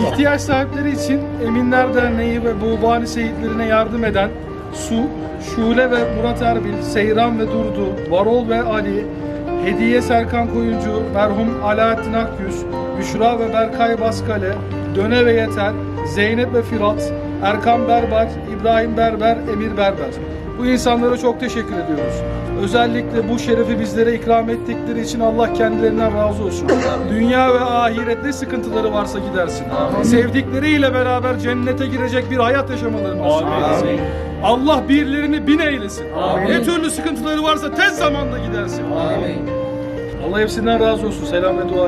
İhtiyaç sahipleri için Eminler Derneği ve Buğbani Seyitlerine yardım eden Su, Şule ve Murat Erbil, Seyran ve Durdu, Varol ve Ali, Hediye Serkan Koyuncu, merhum Alaaddin Akyüz, Büşra ve Berkay Baskale, Döne ve Yeter, Zeynep ve Firat, Erkan Berber, İbrahim Berber, Emir Berber. Bu insanlara çok teşekkür ediyoruz. Özellikle bu şerefi bizlere ikram ettikleri için Allah kendilerinden razı olsun. Dünya ve ahiret ne sıkıntıları varsa gidersin. Sevdikleriyle beraber cennete girecek bir hayat yaşamalarını nasip eylesin. Allah birlerini bin eylesin. Ne türlü sıkıntıları varsa tez zamanda gidersin. Allah hepsinden razı olsun. Selam ve dua